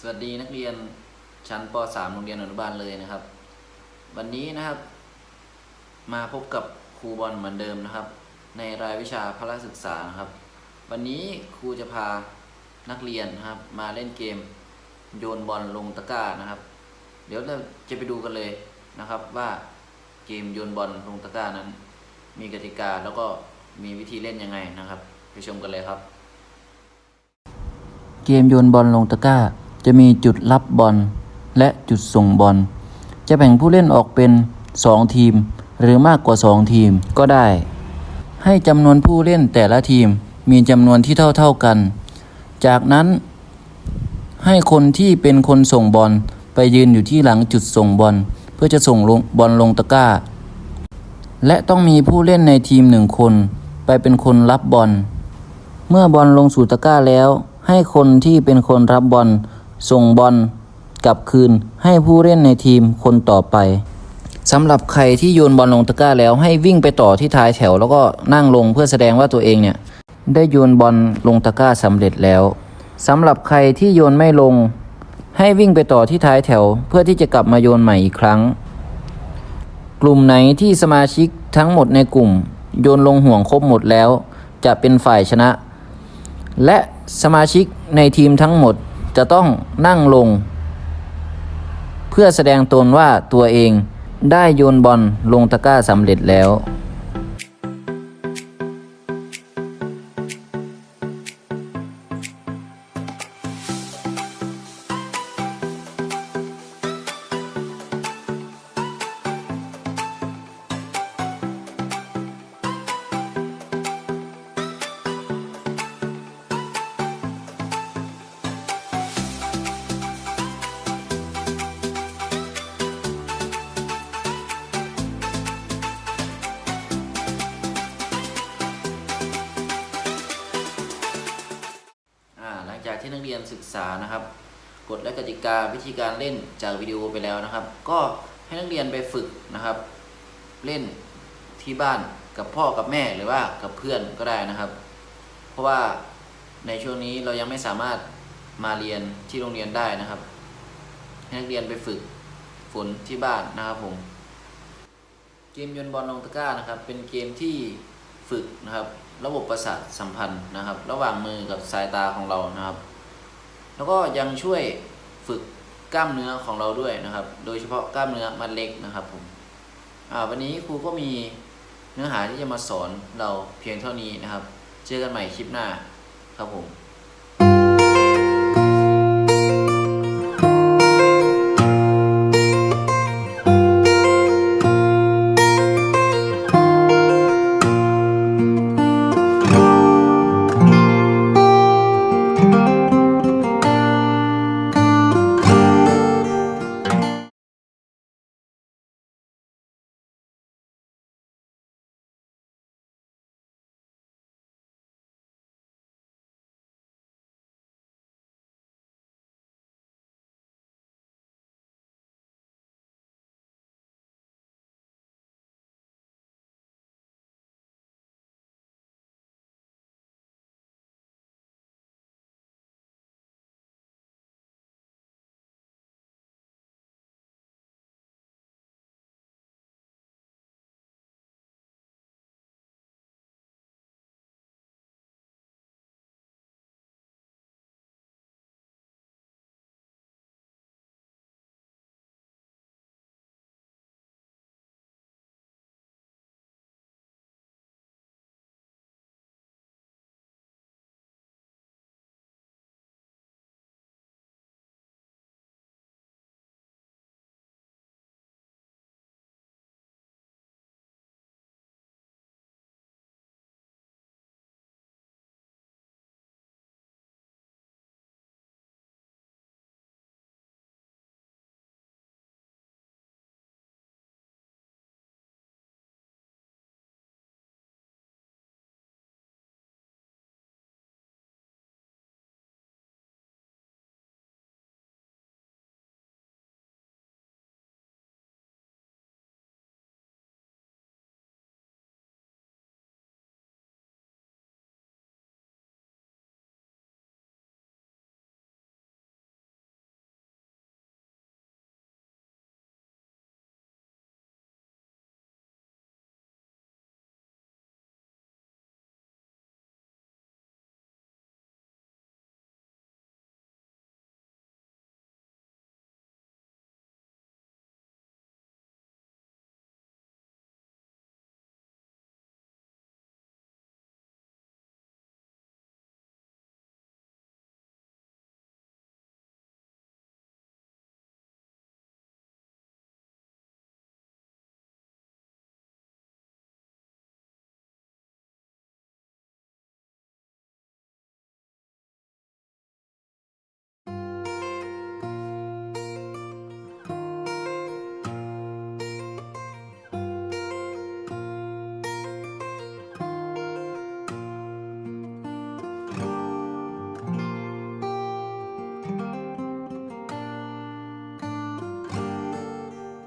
สวัสดีนักเรียนชั้นป .3 โรงเรียนอนุบาลเลยนะครับ วันนี้นะครับ มาพบกับครูบอลเหมือนเดิมนะครับ ในรายวิชาพละศึกษานะครับ วันนี้ครูจะพานักเรียนนะครับ มาเล่นเกมโยนบอลลงตะกร้านะครับ เดี๋ยวเราจะไปดูกันเลยนะครับว่าเกมโยนบอลลงตะกร้านั้น มีกติกาแล้วก็มีวิธีเล่นยังไงนะครับ ไปชมกันเลยครับ เกมโยนบอลลงตะกร้า จะมีจุดรับบอลและจุดส่งบอล จะแบ่งผู้เล่นออกเป็น 2 ทีม หรือมากกว่า 2 ทีมก็ได้ ให้จำนวนผู้เล่นแต่ละทีมมีจำนวนที่เท่าๆกัน จากนั้นให้คนที่เป็นคนส่งบอลไปยืนอยู่ที่หลังจุดส่งบอล เพื่อจะส่งลงบอลลงตะกร้า และต้องมีผู้เล่นในทีมหนึ่งคน ไปเป็นคนรับบอล เมื่อบอลลงสู่ตะกร้าแล้ว ให้คนที่เป็นคนรับบอล ส่งบอลกลับคืนให้ผู้เล่นในทีมคนต่อไปสำหรับใครที่โยนบอลลงตะกร้าแล้วให้วิ่งไปต่อที่ท้ายแถว แล้วก็นั่งลงเพื่อแสดงว่าตัวเองเนี่ยได้โยนบอลลงตะกร้าสำเร็จแล้วสำหรับใครที่โยนไม่ลง ให้วิ่งไปต่อที่ท้ายแถว เพื่อที่จะกลับมาโยนใหม่อีกครั้ง กลุ่มไหนที่สมาชิกทั้งหมดในกลุ่ม โยนลงห่วงครบหมดแล้ว จะเป็นฝ่ายชนะ และสมาชิกในทีมทั้งหมด จะต้องนั่งลง เพื่อแสดงตนว่าตัวเองได้โยนบอลลงตะกร้าสำเร็จแล้ว จากที่นักเรียนศึกษานะครับ กฎและกติกาวิธีการเล่นจากวิดีโอไปแล้วนะครับ ก็ให้นักเรียนไปฝึกนะครับ เล่นที่บ้านกับพ่อกับแม่หรือว่ากับเพื่อนก็ได้นะครับ เพราะว่าในช่วงนี้เรายังไม่สามารถมาเรียนที่โรงเรียนได้นะครับ ให้นักเรียนไปฝึกฝนที่บ้านนะครับผม เกมโยนบอลลงตะกร้านะครับ เป็นเกมที่ ฝึกนะครับ ระบบประสาทสัมพันธ์นะครับ ระหว่างมือกับสายตาของเรานะครับ แล้วก็ยังช่วยฝึกกล้ามเนื้อของเราด้วยนะครับ โดยเฉพาะกล้ามเนื้อมัดเล็กนะครับผมวันนี้ครูก็มีเนื้อหาที่จะมาสอนเราเพียงเท่านี้นะครับ เจอกันใหม่คลิปหน้าครับผม